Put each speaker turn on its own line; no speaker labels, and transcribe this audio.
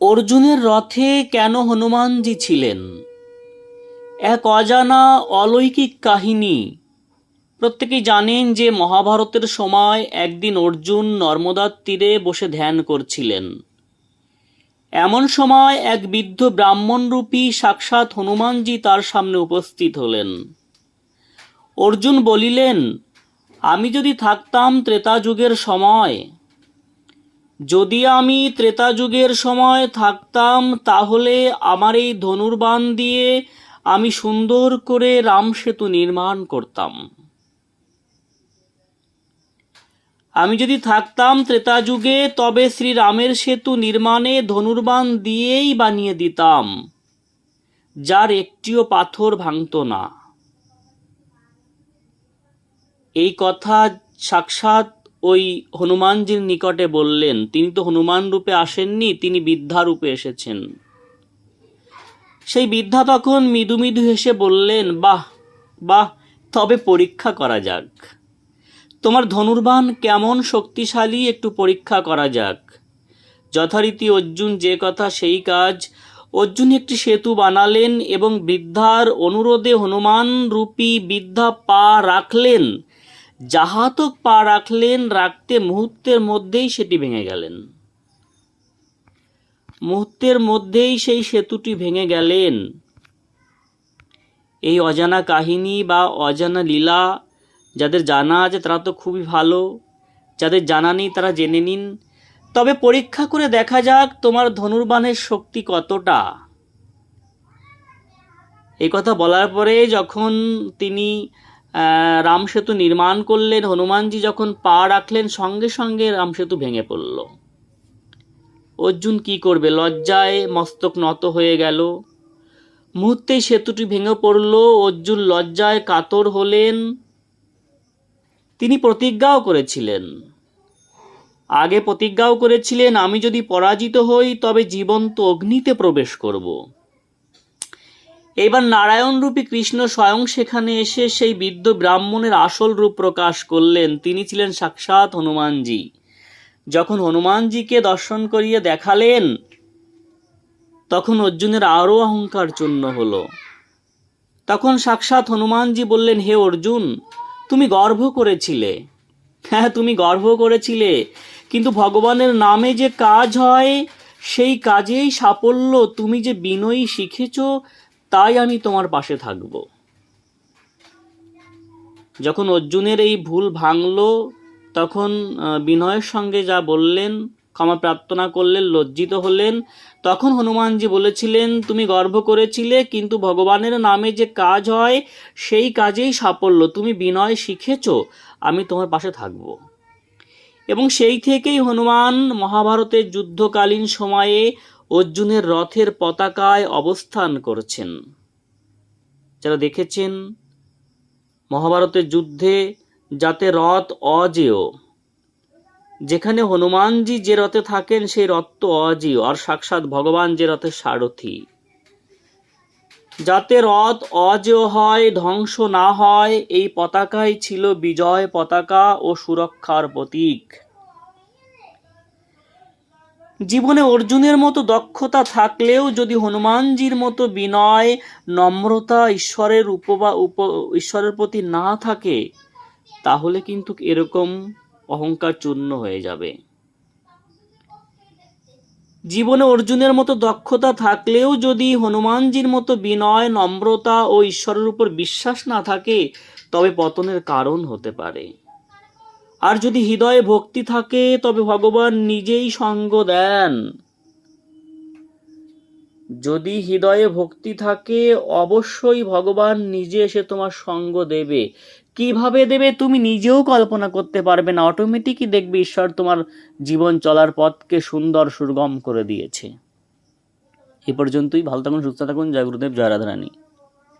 অর্জুনের রথে কেন হনুমানজি ছিলেন? এক অজানা অলৌকিক কাহিনী। প্রত্যেকেই জানেন যে মহাভারতের সময় একদিন অর্জুন নর্মদার তীরে বসে ধ্যান করছিলেন। এমন সময় এক বৃদ্ধ ব্রাহ্মণরূপী সাক্ষাৎ হনুমানজি তার সামনে উপস্থিত হলেন। অর্জুন বলিলেন, আমি যদি থাকতাম ত্রেতা যুগের সময় যদি আমি ত্রেতা যুগের সময় থাকতাম, তাহলে আমার এই ধনুর্বাণ দিয়ে আমি সুন্দর করে রাম সেতু নির্মাণ করতাম। আমি যদি থাকতাম ত্রেতা যুগে, তবে শ্রীরামের সেতু নির্মাণে ধনুর্বাণ দিয়েই বানিয়ে দিতাম, যার একটিও পাথর ভাঙত না। এই কথা সাক্ষাৎ ওই হনুমানজির নিকটে বললেন, তিনি তো হনুমান রূপে আসেননি, তিনি বিদ্যা রূপে এসেছেন। সেই বিদ্যা তখন মৃদু মৃদু হেসে বললেন, বাহ বাহ, তবে পরীক্ষা করা যাক। তোমার ধনুর্বান কেমন শক্তিশালী একটু পরীক্ষা করা যাক। যথারীতি অর্জুন যে কথা সেই কাজ। অর্জুন একটি সেতু বানালেন এবং বৃদ্ধার অনুরোধে হনুমান রূপী বৃদ্ধা পা রাখলেন। যাহাতক পা রাখলেন, রাখতে মুহূর্তের মধ্যেই সেটি ভেঙে গেলেন। মুহূর্তের মধ্যেই সেই সেতুটি ভেঙে গেলেন। এই অজানা কাহিনী বা অজানা লীলা যাদের জানা আছে তারা তো খুবই ভালো, যাদের জানা নেই তারা জেনে নিন। তবে পরীক্ষা করে দেখা যাক তোমার ধনুর্বাণের শক্তি কতটা। এই কথা বলার পরে যখন তিনি আহ, রাম সেতু নির্মাণ করলেন হনুমানজি যখন পা রাখলেন সঙ্গে সঙ্গে রাম সেতু ভেঙে পড়ল। অর্জুন কি করবে? লজ্জায় মস্তক নত হয়ে গেল। মুহূর্তেই সেতুটি ভেঙে পড়ল। অর্জুন লজ্জায় কাতর হলেন। তিনি প্রতিজ্ঞাও করেছিলেন। আগে প্রতিজ্ঞাও করেছিলেন আমি যদি পরাজিত হই তবে জীবন্ত অগ্নিতে প্রবেশ করব। এবার নারায়ণরূপী কৃষ্ণ স্বয়ং সেখানে এসে সেই বৃদ্ধ ব্রাহ্মণের আসল রূপ প্রকাশ করলেন। তিনি ছিলেন সাক্ষাৎ হনুমানজি। যখন হনুমানজিকে দর্শন করিয়ে দেখালেন, তখন অর্জুনের আরও অহংকার চূর্ণ হলো। তখন সাক্ষাৎ হনুমানজি বললেন, হে অর্জুন, তুমি গর্ব করেছিলে। হ্যাঁ তুমি গর্ব করেছিলে, কিন্তু ভগবানের নামে যে কাজ হয়, সেই কাজেই সাফল্য তুমি যে বিনয়ী শিখেছ তাই আমি তোমার পাশে থাকব। যখন অর্জুনের এই ভুল ভাঙল, তখন বিনয়ের সঙ্গে যা বললেন, ক্ষমা প্রার্থনা করলেন, লজ্জিত হলেন, তখন হনুমানজি বলেছিলেন, তুমি গর্ব করেছিলে, কিন্তু ভগবানের নামে যে কাজ হয়, সেই কাজেই সাফল্য। তুমি বিনয় শিখেছ, আমি তোমার পাশে থাকব। এবং সেই থেকেই হনুমান মহাভারতের যুদ্ধকালীন সময়ে অর্জুনের রথের পতাকায় অবস্থান করছেন। যারা দেখেছেন মহাভারতের যুদ্ধে যাতে রথ অজেয়, যেখানে হনুমানজি যে রথে থাকেন সেই রথ তো অজেয়, আর সাক্ষাৎ ভগবান যে রথের সারথি। যাতে রথ অজেয় হয়, ধ্বংস না হয়, এই পতাকাই ছিল বিজয় পতাকা ও সুরক্ষার প্রতীক। জীবনে অর্জুনের মতো দক্ষতা থাকলেও যদি হনুমানজির মতো বিনয়, নম্রতা ঈশ্বরের উপবা, উপ, ঈশ্বরের প্রতি না থাকে, তাহলে কিন্তু এরকম অহংকার চূর্ণ হয়ে যাবে। জীবনে অর্জুনের মতো দক্ষতা থাকলেও যদি হনুমানজির মতো বিনয়, নম্রতা ও ঈশ্বরের উপর বিশ্বাস না থাকে, তবে পতনের কারণ হতে পারে। আর যদি হৃদয়ে ভক্তি থাকে, তবে ভগবান নিজেই সঙ্গ দেন। যদি হৃদয়ে ভক্তি থাকে, অবশ্যই ভগবান নিজে এসে তোমার সঙ্গ দেবে। কীভাবে দেবে, তুমি নিজেও কল্পনা করতে পারবে না। অটোমেটিকই দেখবে ঈশ্বর তোমার জীবন চলার পথকে সুন্দর সুরগম করে দিয়েছে। এ পর্যন্তই। ভালো থাকুন, সুস্থ থাকুন। জয় গুরুদেব, জয় রাধারানী।